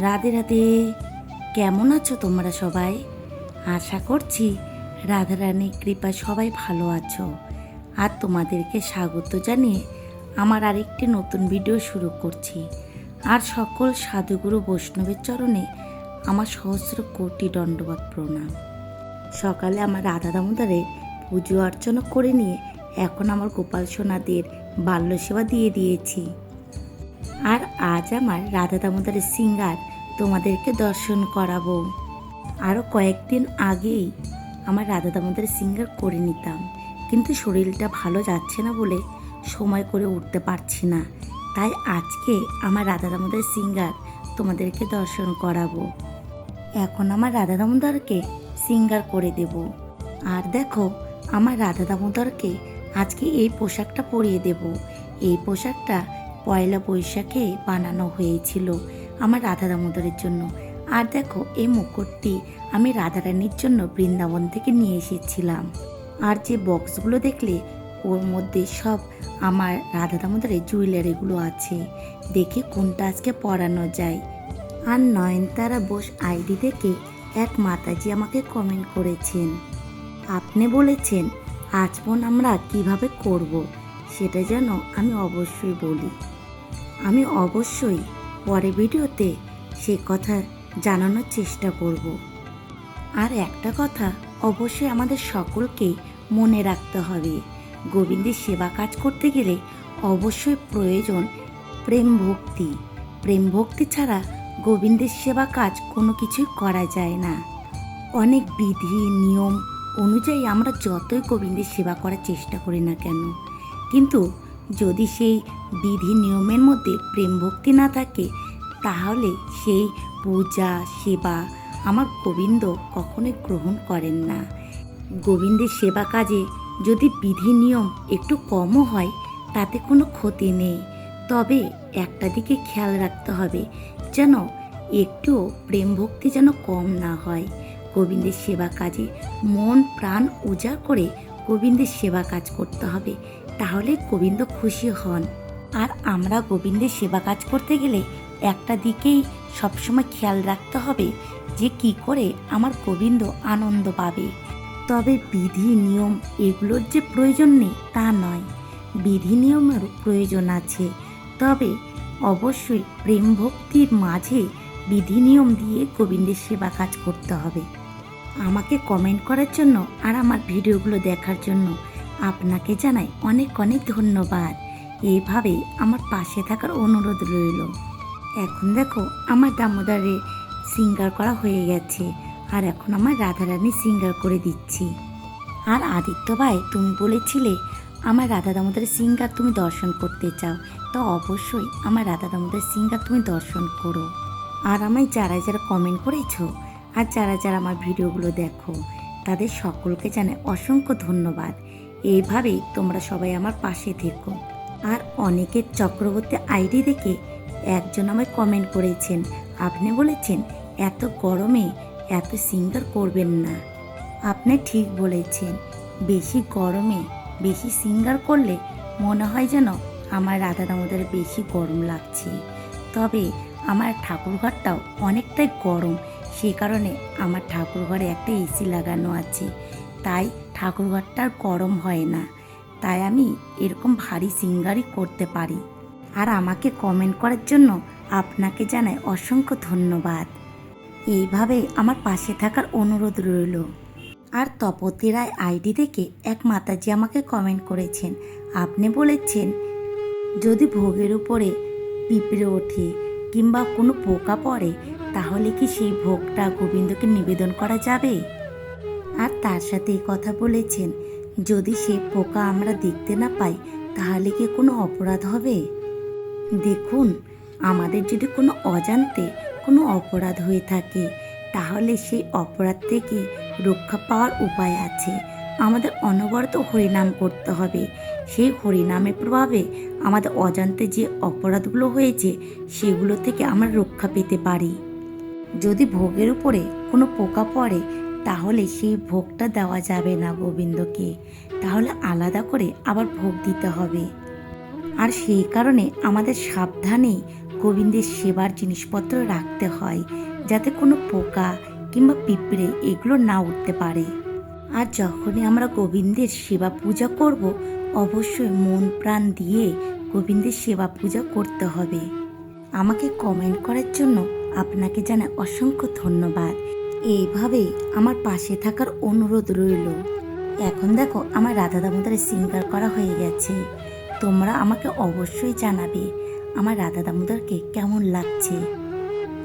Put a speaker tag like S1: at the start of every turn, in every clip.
S1: রাধে রাধে। কেমন আছো তোমরা সবাই? আশা করছি রাধারানী কৃপা সবাই ভালো আছো। আর তোমাদেরকে স্বাগত জানিয়ে আমার আরেকটি নতুন ভিডিও শুরু করছি। আর সকল সাধুগুরু বৈষ্ণবের চরণে আমার সহস্র কোটি দণ্ডবাদ প্রণাম। সকালে আমার রাধা দামোদারে পুজো অর্চনা করে নিয়ে এখন আমার গোপাল সোনাদের বাল্য সেবা দিয়ে দিয়েছি। আর আজ আমার রাধা দামোদরের সিঙ্গার তোমাদেরকে দর্শন করাবো। আরও কয়েকদিন আগেই আমার রাধা দামোদরের সিঙ্গার করে নিতাম, কিন্তু শরীরটা ভালো যাচ্ছে না বলে সময় করে উঠতে পারছি না। তাই আজকে আমার রাধা দামোদরের সিঙ্গার তোমাদেরকে দর্শন করাবো। এখন আমার রাধা দামোদরকে সিঙ্গার করে দেব। আর দেখো, আমার রাধা দামোদরকে আজকে এই পোশাকটা পরিয়ে দেব। এই পোশাকটা পয়লা বৈশাখে বানানো হয়েছিল আমার রাধা দামোদরের জন্য। আর দেখো, এই মুকুটটি আমি রাধারানীর জন্য বৃন্দাবন থেকে নিয়ে এসেছিলাম। আর যে বক্সগুলো দেখলে, ওর মধ্যে সব আমার রাধা দামোদরের জুয়েলারিগুলো আছে। দেখে কোনটা আজকে পরানো যায়। আর নয়নতারা বোস আইডি থেকে এক মাতাজি আমাকে কমেন্ট করেছেন। আপনি বলেছেন আচমন আমরা কীভাবে করব? সেটা যেন আমি অবশ্যই বলি। আমি অবশ্যই পরে ভিডিওতে সে কথা জানানোর চেষ্টা করব। আর একটা কথা অবশ্যই আমাদের সকলকে মনে রাখতে হবে। গোবিন্দের সেবা কাজ করতে গেলে অবশ্যই প্রয়োজন প্রেম ভক্তি। প্রেম ভক্তি ছাড়া গোবিন্দের সেবা কাজ কোনো কিছুই করা যায় না। অনেক বিধি, নিয়ম অনুযায়ী আমরা যতই গোবিন্দের সেবা করার চেষ্টা করি না কেন কিন্তু যদি সেই বিধি নিয়মের মধ্যে প্রেম ভক্তি না থাকে, তাহলে সেই পূজা, সেবা আমার গোবিন্দ কখনোই গ্রহণ করেন না। গোবিন্দের সেবা কাজে যদি বিধি নিয়ম একটু কমও হয়, তাতে কোনো ক্ষতি নেই। তবে একটা দিকে খেয়াল রাখতে হবে যেন একটুও প্রেম ভক্তি যেন কম না হয়। গোবিন্দের সেবা কাজে মন, প্রাণ উজাড় করে গোবিন্দের সেবা কাজ করতে হবে। তাহলে গোবিন্দ খুশি হন। আর আমরা গোবিন্দের সেবা কাজ করতে গেলে একটা দিকেই সবসময় খেয়াল রাখতে হবে যে কি করে আমার গোবিন্দ আনন্দ পাবে। তবে বিধি, নিয়ম এগুলোর যে প্রয়োজন নেই তা নয়। বিধি নিয়মেরও প্রয়োজন আছে। তবে অবশ্যই প্রেম ভক্তির মাঝে বিধি, নিয়ম দিয়ে গোবিন্দের সেবা কাজ করতে হবে। আমাকে কমেন্ট করার জন্য আর আমার ভিডিওগুলো দেখার জন্য আপনাকে জানাই অনেক অনেক ধন্যবাদ। এইভাবে আমার পাশে থাকার অনুরোধ রইল। এখন দেখো, আমার দামোদরের সিঙ্গার করা হয়ে গেছে। আর এখন আমার রাধারানী সিঙ্গার করে দিচ্ছি। আর আদিত্য ভাই, তুমি বলেছিলে আমার রাধা দামোদরের সিঙ্গার তুমি দর্শন করতে চাও। তো অবশ্যই আমার রাধা দামোদরের সিঙ্গার তুমি দর্শন করো। আর আমায় যারা যারা কমেন্ট করেছ আর যারা যারা আমার ভিডিওগুলো দেখো, তাদের সকলকে জানাই অসংখ্য ধন্যবাদ। এইভাবেই তোমরা সবাই আমার পাশে থেকো। আর অনেকের চক্রবর্তী আইডি দেখে একজন আমায় কমেন্ট করেছেন। আপনি বলেছেন, এত গরমে এত সিঙ্গার করবেন না। আপনি ঠিক বলেছেন, বেশি গরমে বেশি সিঙ্গার করলে মনে হয় যেন আমার রাধা দামোদর বেশি গরম লাগছে। তবে আমার ঠাকুরঘরটাও অনেকটাই গরম। সেই কারণে আমার ঠাকুরঘরে একটা এসি লাগানো আছে। তাই ঠাকুরঘরটা আর গরম হয় না। তাই আমি এরকম ভারী সিঙ্গারই করতে পারি। আর আমাকে কমেন্ট করার জন্য আপনাকে জানাই অসংখ্য ধন্যবাদ। এইভাবে আমার পাশে থাকার অনুরোধ রইল। আর তপতি রায় আইডি থেকে এক মাতাজি আমাকে কমেন্ট করেছেন। আপনি বলেছেন, যদি ভোগের উপরে পিঁপড়ে ওঠে কিংবা কোনো পোকা পড়ে, তাহলে কি সেই ভোগটা গোবিন্দকে নিবেদন করা যাবে? আর তার সাথে এই কথা বলেছেন, যদি সে পোকা আমরা দেখতে না পাই, তাহলে কি কোনো অপরাধ হবে? দেখুন, আমাদের যদি কোনো অজান্তে কোনো অপরাধ হয়ে থাকে, তাহলে সেই অপরাধ থেকে রক্ষা পাওয়ার উপায় আছে। আমাদের অনবরত হরিনাম করতে হবে। সেই হরিনামের প্রভাবে আমাদের অজান্তে যে অপরাধগুলো হয়েছে, সেগুলো থেকে আমরা রক্ষা পেতে পারি। যদি ভোগের উপরে কোনো পোকা পড়ে তাহলে সেই ভোগটা দেওয়া যাবে না গোবিন্দকে। তাহলে আলাদা করে আবার ভোগ দিতে হবে। আর সেই কারণে আমাদের সাবধানে গোবিন্দের সেবার জিনিসপত্র রাখতে হয়, যাতে কোনো পোকা কিংবা পিঁপড়ে এগুলো না উঠতে পারে। আর যখনই আমরা গোবিন্দের সেবা পূজা করব, অবশ্যই মন প্রাণ দিয়ে গোবিন্দের সেবা পূজা করতে হবে। আমাকে কমেন্ট করার জন্য আপনাকে জানাই অসংখ্য ধন্যবাদ। এইভাবে আমার পাশে থাকার অনুরোধ রইল। এখন দেখো, আমার রাধা দামোদরের সিঙ্গার করা হয়ে গেছে। তোমরা আমাকে অবশ্যই জানাবে আমার রাধা দামোদরকে কেমন লাগছে।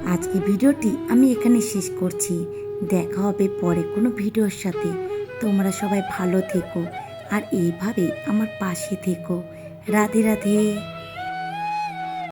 S1: আজকে ভিডিওটি আমি এখানে শেষ করছি। দেখা হবে পরে কোনো ভিডিওর সাথে। তোমরা সবাই ভালো থেকো আর এইভাবে আমার পাশে থেকো। রাধে রাধে।